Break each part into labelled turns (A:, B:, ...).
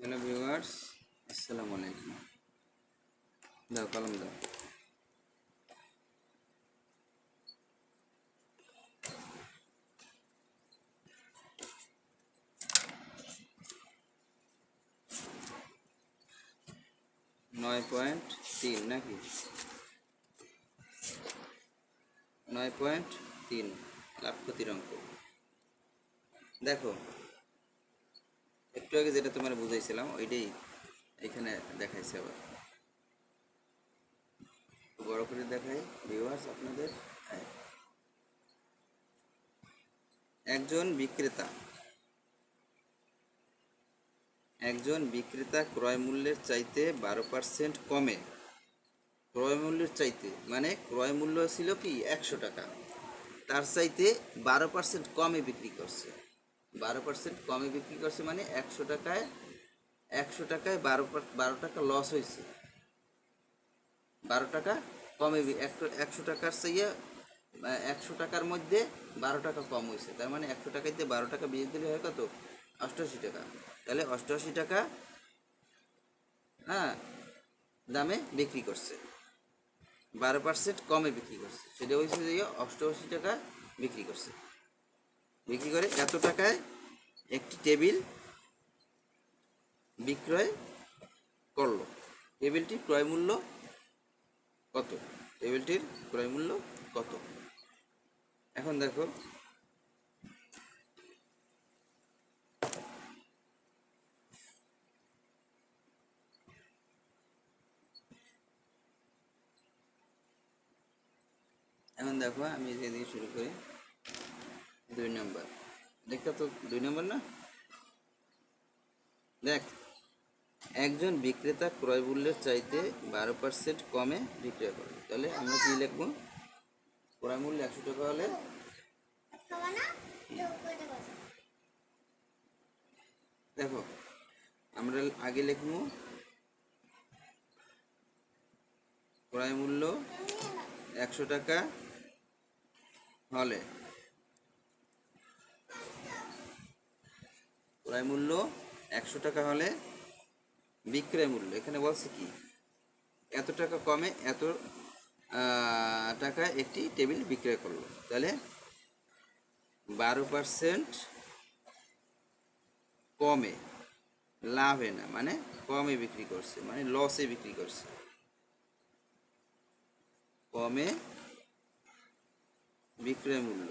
A: Hello viewers, আসসালামু আলাইকুম। দাও, কলম দাও। নয় পয়েন্ট তিন নাকি? নয় পয়েন্ট তিন, লাভ ক্ষতির অঙ্ক। দেখো একটু আগে যেটা তোমার বুঝাইছিলাম, ওইটাই এখানে দেখাইছে আবার। বড় করে দেখাই ভিউয়ার্স আপনাদের হ্যাঁ। একজন বিক্রেতা একজন বিক্রেতা ক্রয় মূল্যের চাইতে বারো পার্সেন্ট কমে। ক্রয় মূল্যের চাইতে মানে ক্রয় মূল্য ছিল কি, একশো টাকা। তার চাইতে বারো পার্সেন্ট কমে বিক্রি করছে। বারো পার্সেন্ট কমে বিক্রি করছে মানে একশো টাকায় একশো টাকায় বারো বারো টাকা লস হয়েছে। বারো টাকা কমে একশো একশো টাকার চাইয়ে একশো টাকার মধ্যে বারো টাকা কম হয়েছে। তার মানে একশো টাকাইতে বারো টাকা বিয়ে দিলে হয় কত? অষ্টআশি টাকা। তাহলে অষ্টআশি টাকা হ্যাঁ দামে বিক্রি করছে। বারো পার্সেন্ট কমে বিক্রি করছে। সেটা হয়েছে যে অষ্টআশি টাকা বিক্রি করছে। বিক্রি করে? এত টাকায় একটি টেবিল বিক্রয় করল। টেবিলটির ক্রয় মূল্য কত? টেবিলটির ক্রয় মূল্য কত? এখন দেখো। এখন দেখো আমি যেদিকে শুরু করি। দুই নম্বর। দেখো তো দুই নম্বর না? দেখ, একজন বিক্রেতা ক্রয় মূল্যের চাইতে বারো পার্সেন্ট কমে বিক্রয় করে। তাহলে আমরা কি লিখব? ক্রয় মূল্য একশো টাকা হলে? দেখো, আমরা আগে লিখব ক্রয় মূল্য একশো টাকা হলে। ক্রয় মূল্য একশো টাকা হলে বিক্রয় মূল্য। এখানে বলছে কি, এত টাকা কমে এত টাকায় একটি টেবিল বিক্রয় করল। তাহলে বারো পার্সেন্ট কমে, লাভে না মানে কমে বিক্রি করছে মানে লসে বিক্রি করছে। কমে বিক্রয় মূল্য।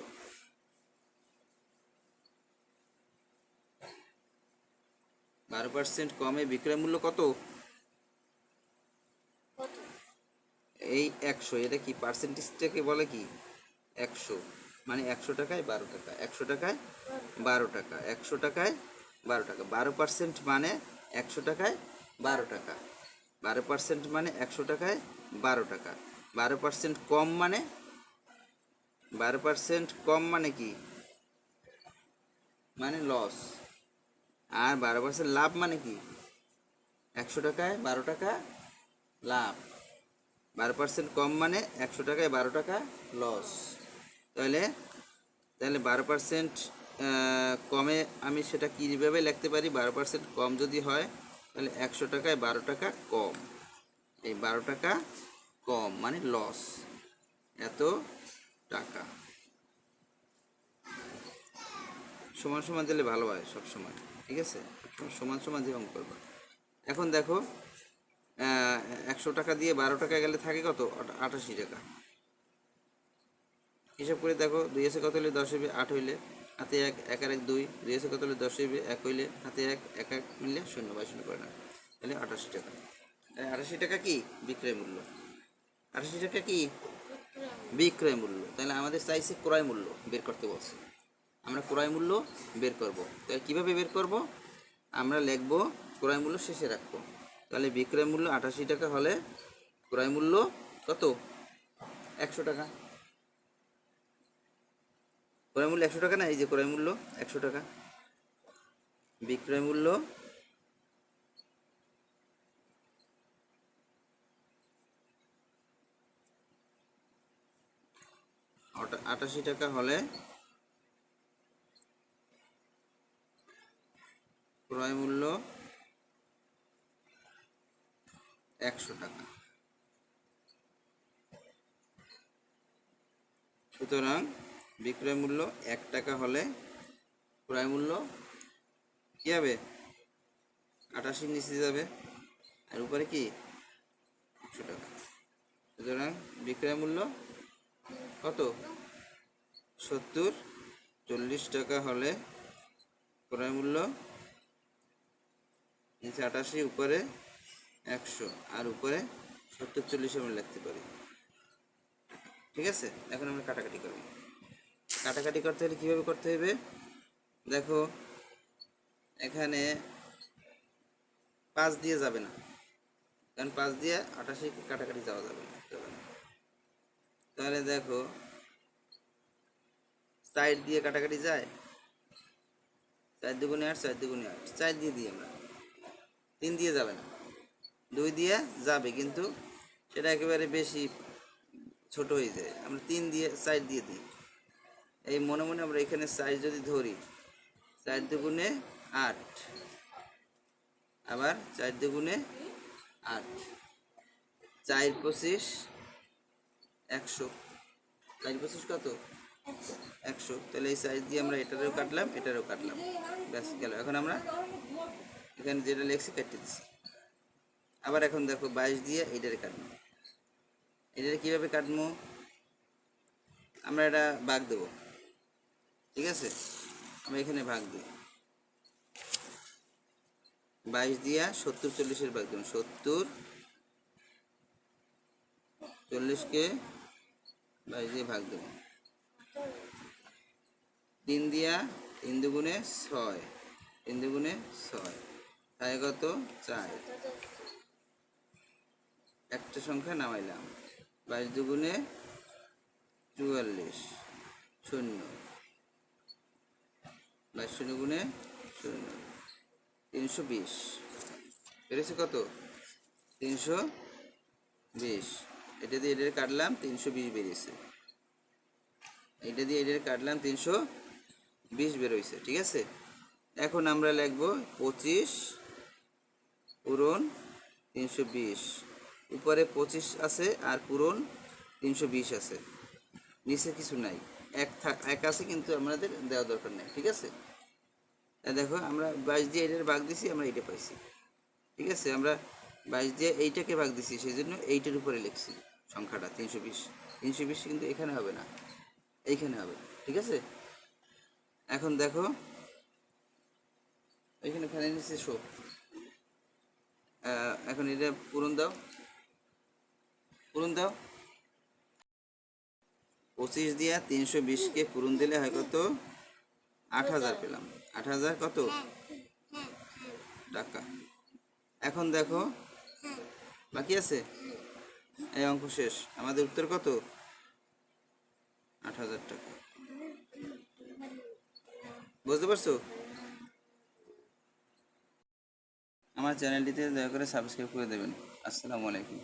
A: বারো পার্সেন্ট কমে বিক্রয় মূল্য কত? এই একশো এটা কি পার্সেন্টেজটাকে বলে কি? একশো মানে একশো টাকায় বারো টাকা একশো টাকায় বারো টাকা একশো টাকায় বারো টাকা বারো পার্সেন্ট মানে একশো টাকায় বারো টাকা বারো পার্সেন্ট মানে একশো টাকায় বারো টাকা বারো পার্সেন্ট কম মানে বারো পার্সেন্ট কম মানে কি? মানে লস আর বারো পার্সেন্ট লাভ মানে কি? একশো টাকায় বারো টাকা লাভ। বারো পার্সেন্ট কম মানে একশো টাকায় বারো টাকা লস তাহলে তাহলে বারো পার্সেন্ট কমে আমি সেটা কীভাবে লিখতে পারি? বারো পার্সেন্ট কম যদি হয়, তাহলে একশো টাকায় বারো টাকা কম। এই বারো টাকা কম মানে লস এত টাকা। সমান সমান দিলে ভালো হয় সব সময় ঠিক আছে? সমান সমান দিয়ে অঙ্ক করব। এখন দেখো একশো টাকা দিয়ে বারো টাকা গেলে থাকে কত? আট- আটাশি টাকা। হিসাব করে দেখো, দুই এসে কত হইলে? দশ হইবে, আট হইলে। হাতে এক এক আর এক দুই। দুই এসে কত হইলে? দশ হইবে, এক হইলে। হাতে এক এক এক মিললে শূন্য বাই শূন্য করে না তাহলে আটাশি টাকা। আটাশি টাকা কি? বিক্রয় মূল্য। আটাশি টাকা কি? বিক্রয় মূল্য। তাহলে আমাদের চাইছে ক্রয় মূল্য, বের করতে বলছে। আমরা ক্রয় মূল্য বের করব। তাহলে কীভাবে বের করব? আমরা লিখব ক্রয় মূল্য শেষে রাখব। তাহলে বিক্রয় মূল্য আটাশি টাকা হলে ক্রয় মূল্য কত? একশো টাকা। ক্রয় মূল্য একশো টাকা না? এই যে ক্রয় মূল্য একশো টাকা। বিক্রয় মূল্য আটা- আটাশি টাকা হলে ক্রয় মূল্য একশো টাকা। সুতরাং বিক্রয় মূল্য এক টাকা হলে ক্রয় মূল্য কী হবে? আটাশির নিচে যাবে। আর উপরে কি? একশো টাকা। সুতরাং বিক্রয় মূল্য কত? সত্তর। চল্লিশ টাকা হলে ক্রয় মূল্য নিচে আটাশি, উপরে একশো, আর উপরে সত্তর, চল্লিশ আমরা লিখতে পারি। ঠিক আছে? এখন আমরা কাটাকাটি করব কাটাকাটি করতে হলে কীভাবে করতে হবে দেখো, এখানে পাঁচ দিয়ে যাবে না। কারণ পাঁচ দিয়ে আটাশি কাটাকাটি যাওয়া যাবে না। তাহলে দেখো, সাইড দিয়ে কাটাকাটি যায়। চার দুগুণে আট, চার দুগুণে আট। চার দিয়ে দিই আমরা। তিন দিয়ে যাবে না। দুই দিয়ে যাবে, কিন্তু সেটা একেবারে বেশি ছোট হয়ে যায়। আমরা তিন দিয়ে সাইড দিয়ে দিই। এই মনে মনে আমরা এখানে সাইজ যদি ধরি, চার দুগুণে আট। আবার চার দুগুণে আট। চার পঁচিশ একশো। চার পঁচিশ কত? একশো। তাহলে এই সাইজ দিয়ে আমরা এটারও কাটলাম এটারও কাটলাম। ব্যাস গেল। এখন আমরা এখানে যেটা লেখছি কেটে দিচ্ছি আবার এখন দেখো বাইশ দিয়ে এইটারে কাটবো। এটারে কীভাবে কাটবো? আমরা এটা ভাগ দেবো। ঠিক আছে? আমরা এখানে ভাগ দিই। বাইশ দিয়া সত্তর চল্লিশের ভাগ দেবো। সত্তর চল্লিশকে বাইশ দিয়ে ভাগ দেবো। তিন দিয়া তিন দুগুণে ছয়। তিন দুগুণে ছয়। তাই কত চার। একটা সংখ্যা নামাইলাম। বাইশ দুগুণে চুয়াল্লিশ, শূন্য। বাইশ শূন্য গুণে শূন্য। তিনশো বিশ। বেড়েছে কত? তিনশো বিশ। এটা দিয়ে এটার কাটলাম, তিনশো বিশ বেরিয়েছে। এটা দিয়ে এটার কাটলাম, তিনশো বিশ বেরোইছে, ঠিক আছে? এখন আমরা লিখব পঁচিশ পূরণ তিনশো বিশ। উপরে পঁচিশ আছে আর পূরণ তিনশো বিশ আছে। নিচে কিছু নাই। এক থাক এক আছে কিন্তু আমাদের দেওয়া দরকার নেই, ঠিক আছে? দেখো, আমরা বাইশ দিয়ে এটার ভাগ দিছি, আমরা এইটা পাইছি। ঠিক আছে? আমরা বাইশ দিয়ে এইটাকে ভাগ দিছি সেই জন্য এইটার উপরে লিখছি সংখ্যাটা, তিনশো বিশ। তিনশো বিশ কিন্তু এখানে হবে না, এইখানে হবে, ঠিক আছে? এখন দেখো এখানে ফেলে নিচ্ছে শো। এখন এটা পূরণ দাও। পূরণ দাও। পঁচিশ দিয়া তিনশো বিশকে পূরণ দিলে হয় কত? আট হাজার পেলাম। আট হাজার কত? টাকা। এখন দেখো। বাকি আছে? এই অঙ্ক শেষ। আমাদের উত্তর কত? আট হাজার টাকা। বুঝতে পারছ? আমার চ্যানেলটিতে দয়া করে সাবস্ক্রাইব করে দেবেন। আসসালামু আলাইকুম।